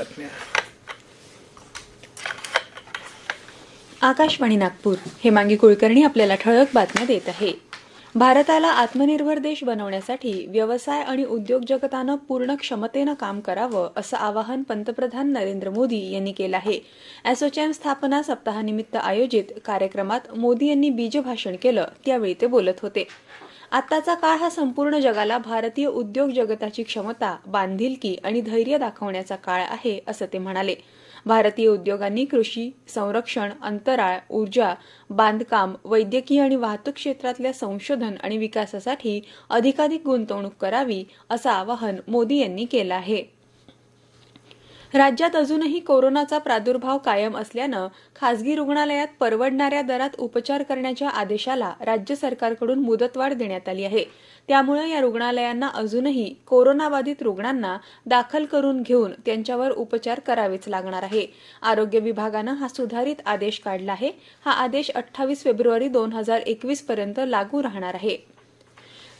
बातम्या. आकाशवाणी नागपूर. हेमांगी कुलकर्णी आपल्याला ठळक बातम्या देत आहे. भारताला आत्मनिर्भर देश बनवण्यासाठी व्यवसाय आणि उद्योग जगतानं पूर्ण क्षमतेनं काम करावं असं आवाहन पंतप्रधान नरेंद्र मोदी यांनी केलं आहे. असोचॅम स्थापना सप्ताहानिमित्त आयोजित कार्यक्रमात मोदी यांनी बीजभाषण केलं त्यावेळी ते बोलत होते. आत्ताचा काळ हा संपूर्ण जगाला भारतीय उद्योग जगताची क्षमता बांधिलकी आणि धैर्य दाखवण्याचा काळ आहे असं ते म्हणाले. भारतीय उद्योगांनी कृषी संरक्षण अंतराळ ऊर्जा बांधकाम वैद्यकीय आणि वाहतूक क्षेत्रातल्या संशोधन आणि विकासासाठी अधिकाधिक गुंतवणूक करावी असं आवाहन मोदी यांनी केलं आहे. राज्यात अजूनही कोरोनाचा प्रादुर्भाव कायम असल्यानं खासगी रुग्णालयात परवडणाऱ्या दरात उपचार करण्याच्या आदेशाला राज्य सरकारकडून मुदतवाढ देण्यात आली आहे. त्यामुळे या रुग्णालयांना अजूनही कोरोनाबाधित रुग्णांना दाखल करून घेऊन त्यांच्यावर उपचार करावेच लागणार आहे. आरोग्य विभागानं हा सुधारित आदेश काढला आहे. हा आदेश अठ्ठावीस फेब्रुवारी दोन हजार एकवीस पर्यंत लागू राहणार आहे.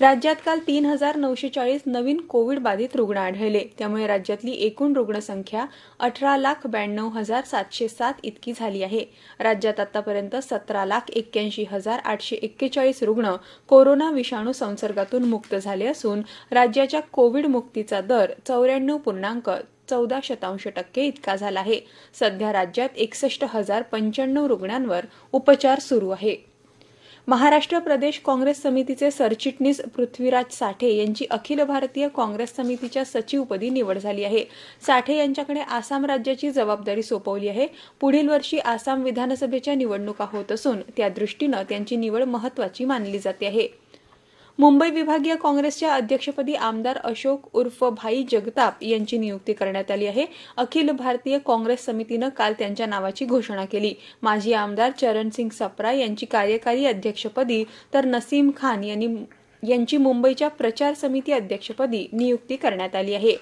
राज्यात काल तीन हजार नऊशे चाळीस नवीन कोविड बाधित रुग्ण आढळले. त्यामुळे राज्यातली एकूण रुग्णसंख्या अठरा लाख ब्याण्णव हजार सातशे सात इतकी झाली आहे. राज्यात आतापर्यंत सतरा लाख एक्क्याऐंशी हजार आठशे एक्केचाळीस रुग्ण कोरोना विषाणू संसर्गातून मुक्त झाले असून राज्याच्या कोविड मुक्तीचा दर चौऱ्याण्णव पूर्णांक चौदा शतांश टक्के इतका झाला आहे. सध्या राज्यात एकसष्ट हजार पंच्याण्णव रुग्णांवर उपचार सुरू आहे. महाराष्ट्र प्रदेश काँग्रेस समितीचे सरचिटणीस पृथ्वीराज साठे यांची अखिल भारतीय काँग्रेस समितीच्या सचिवपदी निवड झाली आहे. साठे यांच्याकडे आसाम राज्याची जबाबदारी सोपवली आहे. पुढील वर्षी आसाम विधानसभेच्या निवडणुका होत असून त्या दृष्टीनं त्यांची निवड महत्वाची मानली जाते आहे. मुंबई विभागीय काँग्रेसच्या अध्यक्षपदी आमदार अशोक उर्फ भाई जगताप यांची नियुक्ती करण्यात आली आहे. अखिल भारतीय काँग्रेस समितीनं काल त्यांच्या नावाची घोषणा केली. माजी आमदार चरणसिंग सप्रा यांची कार्यकारी अध्यक्षपदी तर नसीम खान यांनी यांची मुंबईच्या प्रचार समिती अध्यक्षपदी नियुक्ती करण्यात आली आहे.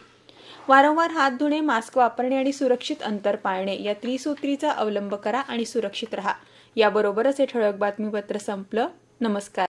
वारंवार हात धुणे मास्क वापरणे आणि सुरक्षित अंतर पाळणे या त्रिसूत्रीचा अवलंब करा आणि सुरक्षित रहा. याबरोबरच हे ठळक बातमीपत्र संपलं. नमस्कार.